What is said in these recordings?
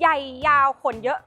ใหญ่ยาวขนเยอะ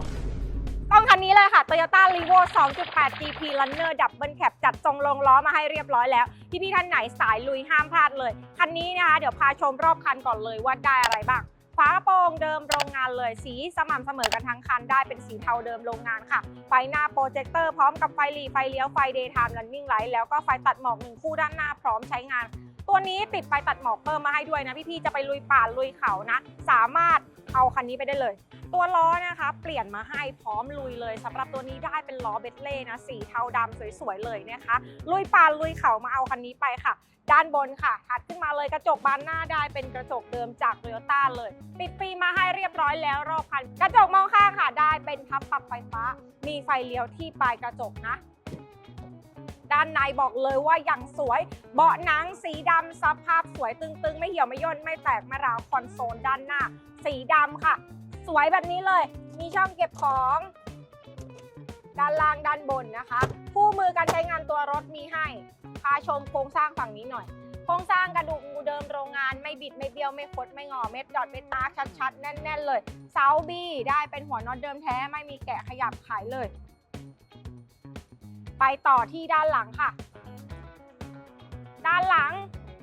ต้องคันนี้เลยค่ะ Toyota r e v o 2.8 GP Runner Double Cab จัดทรงลงล้อมาให้เรียบร้อยแล้ว พี่พี่ท่านไหนสายลุยห้ามพลาดเลย คันนี้นะคะ เดี๋ยวพาชมรอบคันก่อนเลยว่าได้อะไรบ้างฝากระโปรงเดิมโรงงานเลยสีสม่ำเสมอกันทั้งคันได้เป็นสีเทาเดิมโรงงานค่ะ ไฟหน้าโปรเจคเตอร์พร้อมกับไฟหลีไฟเลี้ยวไฟ Daytime Running Light แล้วก็ไฟตัดหมอกหนึ่งคู่ด้านหน้าพร้อมใช้งาน ตัวนี้ติดไฟตัดหมอกเพิ่มมาให้ด้วยนะพี่ๆจะไปลุยป่าลุยเขานะ สามารถ เอาคันนี้ไปได้เลย ตัวล้อนะคะเปลี่ยนมาให้พร้อมลุยเลยสำหรับตัวนี้ได้เป็นล้อเบตเล่นะสีเทาดำสวยๆเลยนะคะ ลุยป่าลุยเขามาเอาคันนี้ไปค่ะ ด้านบนค่ะถัดขึ้นมาเลยกระจกบานหน้าได้เป็นกระจกเดิมจากโตโยต้าเลยติดฟิล์มมาให้เรียบร้อยแล้วรอบคัน กระจกมองข้างค่ะได้เป็นพับปรับไฟฟ้า มีไฟเลี้ยวที่ปลายกระจกนะ ด้านในบอกเลยว่าอย่างสวย เบาะหนังสีดำสภาพสวยตึงๆ ไม่เหี่ยวไม่ย่นไม่แตกไม่ร้าวคอนโซลด้านหน้า สีดำค่ะ สวยแบบนี้เลย มีช่องเก็บของด้านล่างด้านบนนะคะ คู่มือการใช้งานตัวรถมีให้ พาชมโครงสร้างฝั่งนี้หน่อย โครงสร้างกระดูกงูเดิมโรงงานไม่บิดไม่เบี้ยวไม่คดไม่งอเม็ดดอดเม็ดตาชัดๆ แน่น ๆ เลยเสาบีได้เป็นหัวน็อตเดิมแท้ไม่มีแกะขยับขายเลย ไปต่อที่ด้านหลังค่ะ ด้านหลัง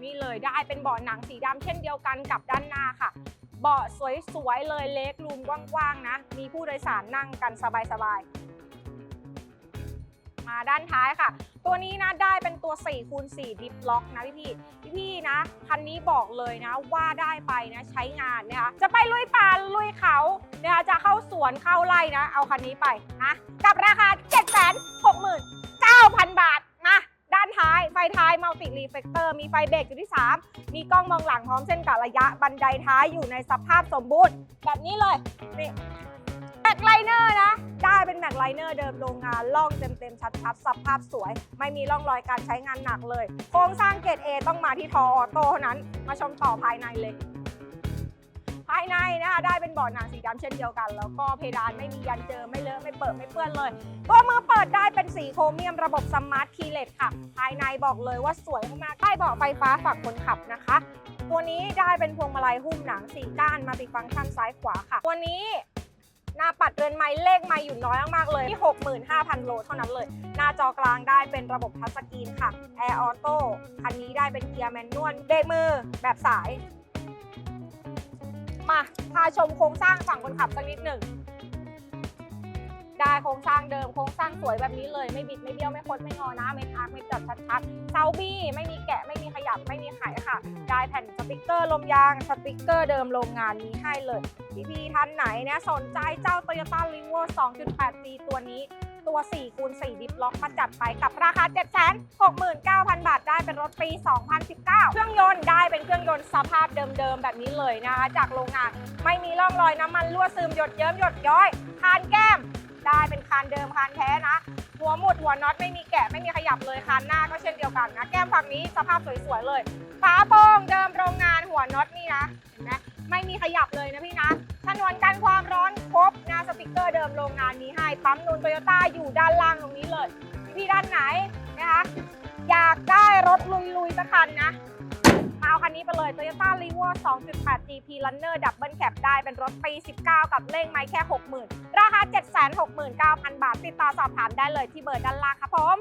นี่เลยได้เป็นเบาะหนังสีดำเช่นเดียวกันกับด้านหน้าค่ะ เบาะสวยๆเลยเล็กรูมกว้างๆนะ มีผู้โดยสารนั่งกันสบายๆ มาด้านท้ายค่ะ ตัวนี้นะได้เป็นตัว4คูณ4ดิฟล็อกนะพี่พี่พี่ๆนะคันนี้บอกเลยนะว่าได้ไปนะใช้งานนะคะจะไปลุยป่าลุยเขานะคะจะเข้าสวนเข้าไร่นะ เอาคันนี้ไปนะกับ รีเฟกเตอร์ มีไฟเบรกอยู่ที่ 3 มีกล้องมองหลังพร้อมเส้นกะระยะบันไดท้ายอยู่ในสภาพสมบูรณ์ แบบนี้เลย นี่แม็กไลเนอร์นะ ได้เป็นแม็กไลเนอร์เดิมโรงงานล่องเต็มๆ ชัดๆ สภาพสวย ไม่มีร่องรอยการใช้งานหนักเลย โครงสร้างเกรด A ต้องมาที่ทอออโต้เท่านั้น มาชมต่อภายในเลยายในนะคะได้เป็นเบาะหนังสีดำเช่นเดียวกัน แล้วก็เพดานไม่มียันเจอไม่เลอะไม่เปิดไม่เปื้อนเลยตัวมือเปิดได้เป็นสีโครเมียมระบบสมาร์ทคีเลสค่ะ ภายในบอกเลยว่าสวยมากๆได้เบาะไฟฟ้าฝั่งคนขับนะคะ ตัวนี้ได้เป็นพวงมาลัยหุ้มหนังสี่ก้านมัลติฟังก์ชันซ้ายขวาค่ะ ตัวนี้หน้าปัดเรือนไม้เลขไม้อยู่น้อยมากๆเลยที่ 65,000 โลเท่านั้นเลย หน้าจอกลางได้เป็นระบบทัชสกรีนค่ะแอร์ออโต้คันนี้ได้เป็นเกียร์แมนนวลเบรกมือแบบสาย พาชมโครงสร้างฝั่งคนขับสักนิดหนึ่ง ได้โครงสร้างเดิมโครงสร้างสวยแบบนี้เลยไม่บิดไม่เบี้ยวไม่คดไม่งอนะไม่ทักไม่จัดชัดๆเซาบี้ไม่มีแกะไม่มีขยับไม่มีไขค่ะ ได้แผ่นสติกเกอร์ลมยางสติกเกอร์เดิมโรงงานมีให้เลยพี่ๆท่านไหนเนี่ยสนใจเจ้า Toyota r e v o 2.8G ตัวนี้ ตัว4คูณ4ดิฟล็อกมาจัดไปกับราคา 769,000 บาทได้เป็นรถปี 2019 เครื่องยนต์ได้เป็นเครื่องยนต์สภาพเดิมๆ แบบนี้เลยนะคะ จากโรงงานไม่มีร่องรอยน้ำมันรั่วซึมหยดเยิ้มหยดย้อยคานแก้มได้เป็นคานเดิมคานแท้นะ หัวหมุดหัวน็อตไม่มีแกะไม่มีขยับเลยคานหน้าก็เช่นเดียวกันนะ แก้มฝั่งนี้สภาพสวยๆเลยฝาโปร่งเดิมโรงงานหัวน็อตนี่นะเห็นไหมไม่มีขยับเลยนะพี่นะชนวนกันความ ติกเกอร์เดิมโรงงานนี้ให้ ปั๊มนูนโตโยต้าอยู่ด้านล่างตรงนี้เลย พี่ด้านไหนนะคะอยากได้รถลุยๆสักคันนะมาเอาคันนี้ไปเลย Toyota r e v o 2.8 GP Runner Double Cab ได้เป็นรถปี 19 กับเลขไม้แค่ 60,000 ราคา 769,000 บาท ติดต่อสอบถามได้เลยที่เบอร์ด้านล่างครับผม